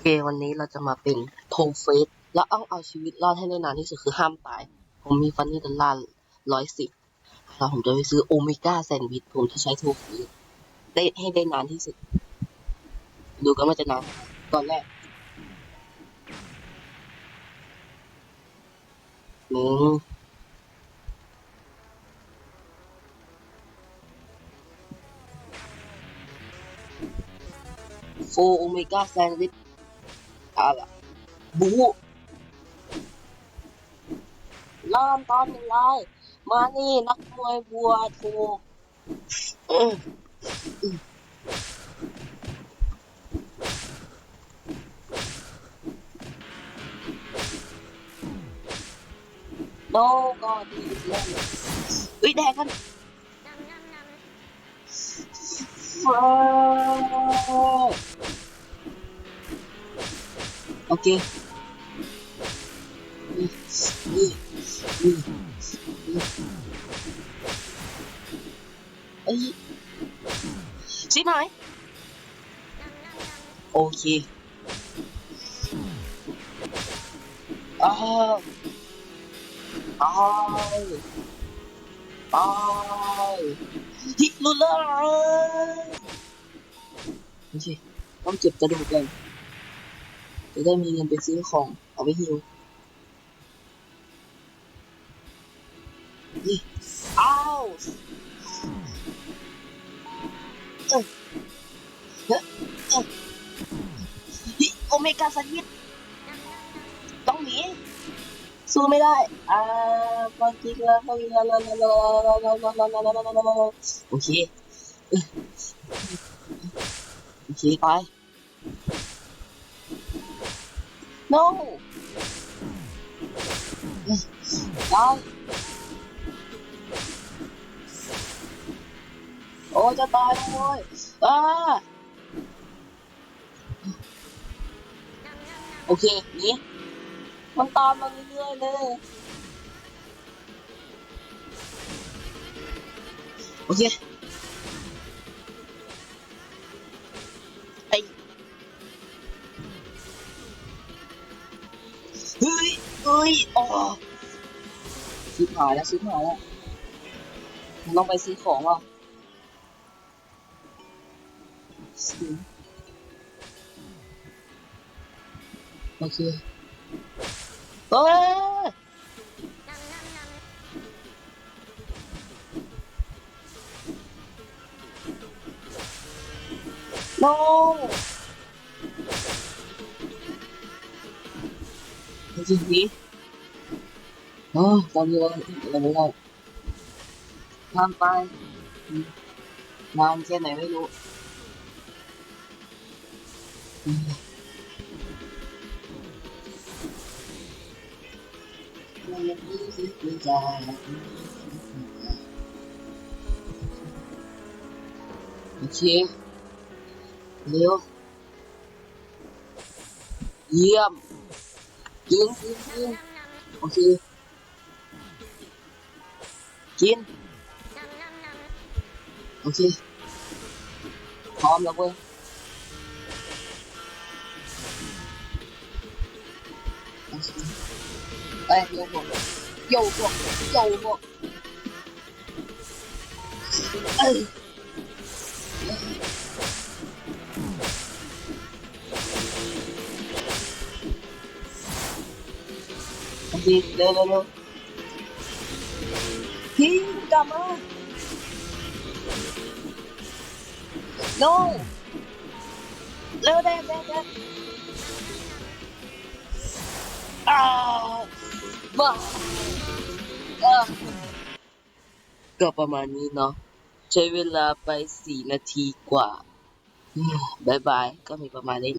เควันนี้เราจะมาเป็นโทเฟสแล้วเอาเอาชีวิตรอดให้ได้นานที่สุดคือห้ามตาย ผมมีฟันนี่ดอลลาร์ร้อยสิบแล้วผมจะไปซื้อโอเมก้าแซนด์วิชผมจะใช้โทเฟสได้ให้ได้นานที่สุด ดูกันว่าจะนานตอนแรกหนึ่งโฟโอเมก้าแซนด์วิช เอาล่ะบูเริ่มตอนหนึ่งเลยมานี่นักมวยบัวโทอืมอืมโนก็ดีเล่นอุ้ยแดงกันฟ้าโอเค อืมอืมอืมอืมเอ้ยสิหน่อยโอเคอ้าวตายตายฮิตลุเลอร์โอเคต้องเก็บกระดูกเลย จะได้มีเงินไปซื้อของเอาไปฮิวนี่อ้าวเอ้ยเฮ้ยเอ้ยฮิโอเมก้าสวิตต้องหนีสู้ไม่ได้อ่าปฏิกิริยาปฏิกิริยาโอเคโอเคไป no ตายโอ้จะตายแล้วเว้ยอ่าโอเคนี่มันตามมาเรื่อยๆเลยโอเค เฮ้ยอ๋อซื้อหายแล้วซื้อหายแล้วมันต้องไปซื้อของว่ะโอเคเฮ้ย no จริงๆนี้โน นี้เราเราไม่ได้ทำไปนานแกินกินกินโอเคกินโอเคพร้อมแล้วเว้ยโอเคเอ้ยโยกบอกโยกบอกโยกบอกเอ้ย โอเคเร็วเร็วเร็วพี่กลับมา no เร็วเด็ดเด็ดเด็ดอ้าวบ้าก็ประมาณนี้เนาะใช้เวลาไปสี่นาทีกว่าบายบายก็มีประมาณนี้